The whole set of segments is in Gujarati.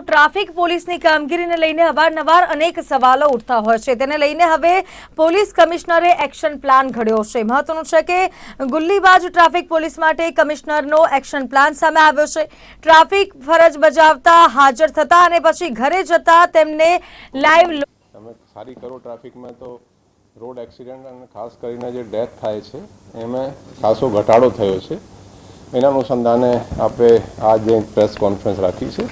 ટ્રાફિક પોલીસની કામગીરીને લઈને અવારનવાર અનેક સવાલો ઉઠતા હોય છે. તેને લઈને હવે પોલીસ કમિશનરે એક્શન પ્લાન ઘડ્યો છે. મહત્વનું છે કે ગુલ્લીબાજ ટ્રાફિક પોલીસ માટે કમિશનરનો એક્શન પ્લાન સામે આવ્યો છે. ટ્રાફિક ફરજ બજાવતા હાજર થતા અને પછી ઘરે જતા તેમને લાઈવ તમે રોડ એક્સિડન્ટ અને ખાસ કરીને જે ડેથ થાય છે, એમાં ખાસો ઘટાડો થયો છે. એના અનુસંધાને આપણે આજે પ્રેસ કોન્ફરન્સ રાખી છે,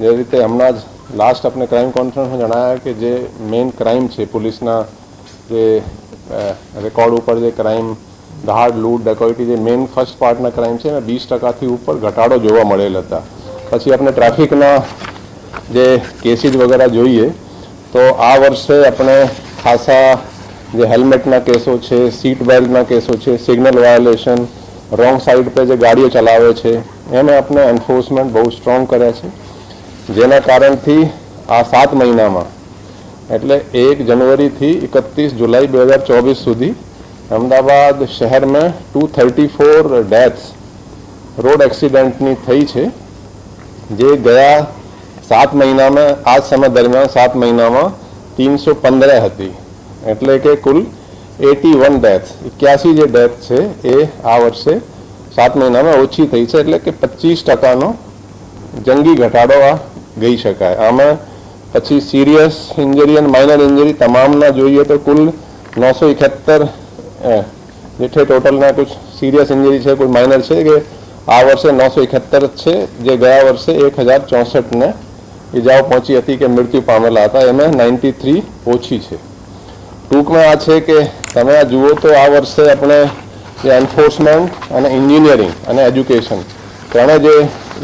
જે રીતે હમણાં જ લાસ્ટ આપણે ક્રાઇમ કોન્ફરન્સમાં જણાવ્યા કે જે મેઇન ક્રાઇમ છે પોલીસના જે રેકોર્ડ ઉપર જે ક્રાઇમ ધાડ, લૂંટ ડકોઇટી જે મેઇન ફર્સ્ટ પાર્ટના ક્રાઇમ છે એમાં વીસ ટકાથી ઉપર ઘટાડો જોવા મળેલ હતા. પછી આપણે ટ્રાફિકના જે કેસીસ વગેરે જોઈએ, તો આ વર્ષે આપણે ખાસા જે હેલ્મેટના કેસો છે સીટ બેલ્ટના કેસો છે સિગ્નલ વાયોલેશન રોંગ સાઈડ પર જે ગાડીઓ ચલાવે છે, એને આપણે એન્ફોર્સમેન્ટ બહુ સ્ટ્રોંગ કર્યા છે. જેના કારણથી આ સાત મહિનામાં, એટલે એક જનવરીથી એકત્રીસ જુલાઈ બે હજાર ચોવીસ સુધી અમદાવાદ શહેરમાં two thirty four deaths road એક્સિડન્ટની થઈ છે. જે ગયા સાત મહિનામાં આ સમય દરમિયાન સાત મહિનામાં તીનસો પંદર હતી. એટલે કે કુલ એટી વન ડેથ. એક્યાસી જે ડેથ છે, એ આ વર્ષે સાત મહિનામાં ઓછી થઈ છે, એટલે કે પચીસ ટકાનો જંગી ઘટાડો આ ગઈ શકાય. આમાં પછી સિરિયસ ઇન્જરી અને માઇનર ઇન્જરી તમામના જોઈએ તો કુલ નવસો એકોતેર જેઠે ટોટલના કુછ સિરિયસ ઇન્જરી છે, કોઈ માઇનર છે કે આ વર્ષે નવસો એકોતેર છે, જે ગયા વર્ષે એક હજાર ચોસઠને ઇજાઓ પહોંચી હતી કે મૃત્યુ પામેલા હતા. એમાં નાઇન્ટી થ્રી ઓછી છે. ટૂંકમાં આ છે કે તમે આ જુઓ તો આ વર્ષે આપણે જે એન્ફોર્સમેન્ટ અને એન્જિનિયરિંગ અને એજ્યુકેશન ત્રણે જે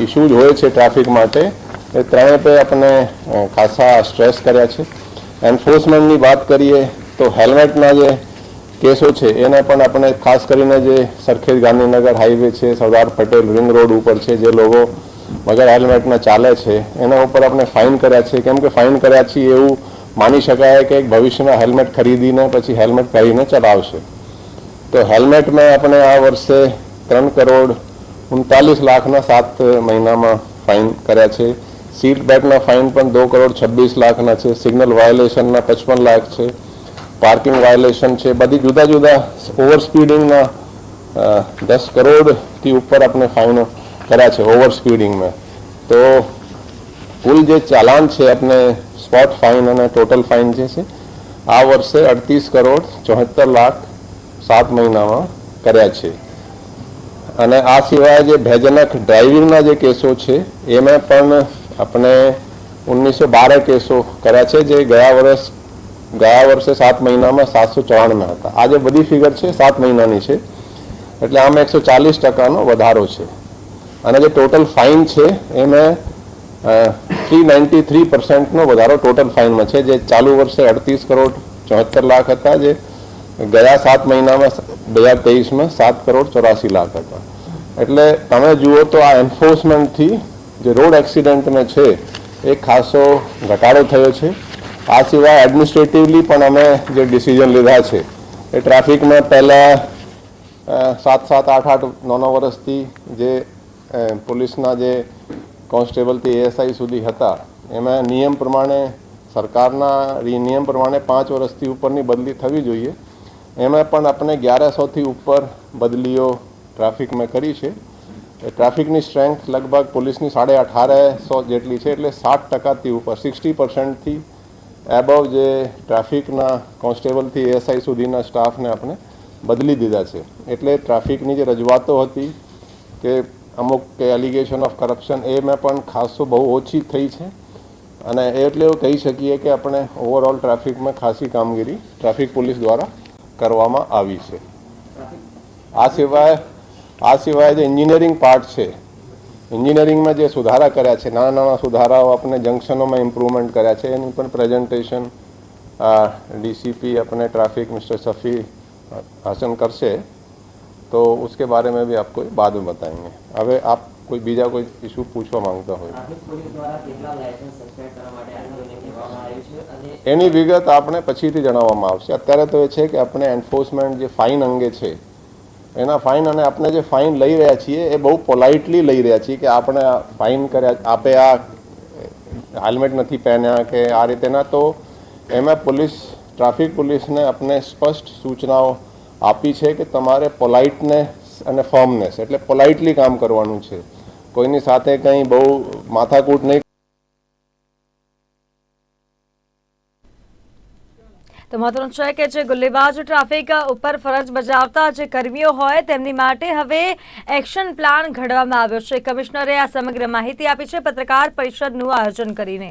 ઇસ્યુઝ હોય છે ટ્રાફિક માટે, એ ત્રણે પે આપણે ખાસા સ્ટ્રેસ કર્યા છે. એન્ફોર્સમેન્ટની વાત કરીએ તો હેલ્મેટના જે કેસો છે, એને પણ આપણે ખાસ કરીને જે સરખેજ ગાંધીનગર હાઈવે છે, સરદાર પટેલ રિંગ રોડ ઉપર છે, જે લોકો વગર હેલ્મેટના ચાલે છે, એના ઉપર આપણે ફાઇન કર્યા છે. કેમ કે ફાઇન કર્યા છીએ એવું માની શકાય કે ભવિષ્યમાં હેલ્મેટ ખરીદીને પછી હેલ્મેટ પહેરીને ચલાવશે. તો હેલ્મેટમાં આપણે આ વર્ષે ત્રણ કરોડ ઉનતાલીસ લાખના સાત મહિનામાં ફાઇન કર્યા છે. સીટ બેલ્ટના ફાઇન પણ દો કરોડ છવ્વીસ લાખના છે. સિગ્નલ વાયોલેશનના પચપન લાખ છે. પાર્કિંગ વાયોલેશન છે. બધી જુદા જુદા ઓવર સ્પીડિંગના દસ કરોડથી ઉપર આપણે ફાઇનો કર્યા છે ઓવર સ્પીડિંગમાં. તો કુલ જે ચાલાન છે આપણે સ્પોટ ફાઇન અને ટોટલ ફાઇન જે છે, આ વર્ષે અડતીસ કરોડ ચોહત્તર લાખ સાત મહિનામાં કર્યા છે. અને આ સિવાય જે ભેજનક ડ્રાઇવિંગના જે કેસો છે, એમાં પણ આપણે ઓગણીસો બાર કેસો કર્યા છે, જે ગયા વર્ષ, ગયા વર્ષે સાત મહિનામાં સાતસો ચોરાણું હતા. આ જે બધી ફિગર છે, સાત મહિનાની છે. એટલે આમાં એકસો ચાલીસ ટકાનો વધારો છે. અને જે ટોટલ ફાઇન છે, એમાં થ્રી નાઇન્ટી થ્રી પર્સન્ટનો વધારો ટોટલ ફાઇનમાં છે. જે ચાલુ વર્ષે અડતીસ કરોડ ચોહત્તર લાખ હતા, જે ગયા સાત મહિનામાં બે હજાર તેવીસમાં સાત કરોડ ચોરાસી લાખ હતા. એટલે તમે જુઓ તો આ એન્ફોર્સમેન્ટથી જે રોડ એક્સિડન્ટને છે, એ ખાસો ઘટાડો થયો છે. આ સિવાય એડમિનિસ્ટ્રેટિવલી પણ અમે જે ડિસિઝન લીધા છે, એ ટ્રાફિકમાં પહેલાં સાત સાત, આઠ આઠ, નવ નવ વર્ષથી જે પોલીસના જે કોન્સ્ટેબલથી એએસઆઈ સુધી હતા. એમાં નિયમ પ્રમાણે સરકારના નિયમ પ્રમાણે પાંચ વર્ષથી ઉપરની બદલી થવી જોઈએ. એમાં પણ આપણે અગિયારસોથી ઉપર બદલીઓ ટ્રાફિકમાં કરી છે. ટ્રાફિકની સ્ટ્રેન્થ લગભગ પોલીસની સાડે અઢારસો જેટલી છે, એટલે સાઠ ટકાથી ઉપર, સિક્સટી પર્સન્ટથી એબવ જે ટ્રાફિકના કોન્સ્ટેબલથી એએસઆઈ સુધીના સ્ટાફને આપણે બદલી દીધા છે. એટલે ટ્રાફિકની જે રજૂઆતો હતી કે અમુક કે એલિગેશન ઓફ કરપ્શન એ મેં પણ ખાસો બહુ ઓછી થઈ છે. અને એટલે એવું કહી શકીએ કે આપણે ઓવરઓલ ટ્રાફિકમાં ખાસી કામગીરી ટ્રાફિક પોલીસ દ્વારા કરવામાં આવી છે. આ સિવાય આ સિવાય જે એન્જિનિયરિંગ પાર્ટ છે એન્જિનિયરિંગમાં જે સુધારા કર્યા છે નાના નાના સુધારાઓ આપણે જંક્શનોમાં ઇમ્પ્રુવમેન્ટ કર્યા છે, એની પણ પ્રેઝન્ટેશન ડીસીપી આપણે ટ્રાફિક મિસ્ટર સફી હાસન કરશે. तो उसके बारे में भी आपको बाद में बताएंगे હવે આપ કોઈ બીજા કોઈ ઇસ્યુ પૂછવા માંગતા હોય ટ્રાફિક પોલીસ દ્વારા કેટલા લાયસન્સ સસ્પેન્ડ કરવા માટે આંદોલનને કહેવામાં આવ્યું છે અને એની વિગત આપણે પછીથી જણાવવામાં આવશે અત્યારે તો એ છે કે આપણે એન્ફોર્સમેન્ટ જે ફાઇન અંગે છે એના ફાઇન અને આપણે જે ફાઇન લઈ રહ્યા છીએ એ બહુ પોલાઇટલી લઈ રહ્યા છીએ કે આપણે ફાઇન કર્યા આપે આ હેલ્મેટ નથી પહેર્યા કે આ રીતેના તો એમાં પોલીસ ટ્રાફિક પોલીસને આપણે સ્પષ્ટ સૂચનાઓ આપી છે કે તમારે પોલાઇટનેસ અને ફર્મનેસ, એટલે પોલાઇટલી કામ કરવાનું છે. કોઈની સાથે કંઈ બહુ માથાકૂટ નહીં. તો મહત્વનું છે કે જે ગુલ્લેબાજ ટ્રાફિક ઉપર ફરજ બજાવતા જે કર્મીઓ હોય તેમની માટે હવે એક્શન પ્લાન ઘડવામાં આવ્યો છે. કમિશનરે આ સમગ્ર માહિતી આપી છે. પત્રકાર પરિષદનું આયોજન કરીને.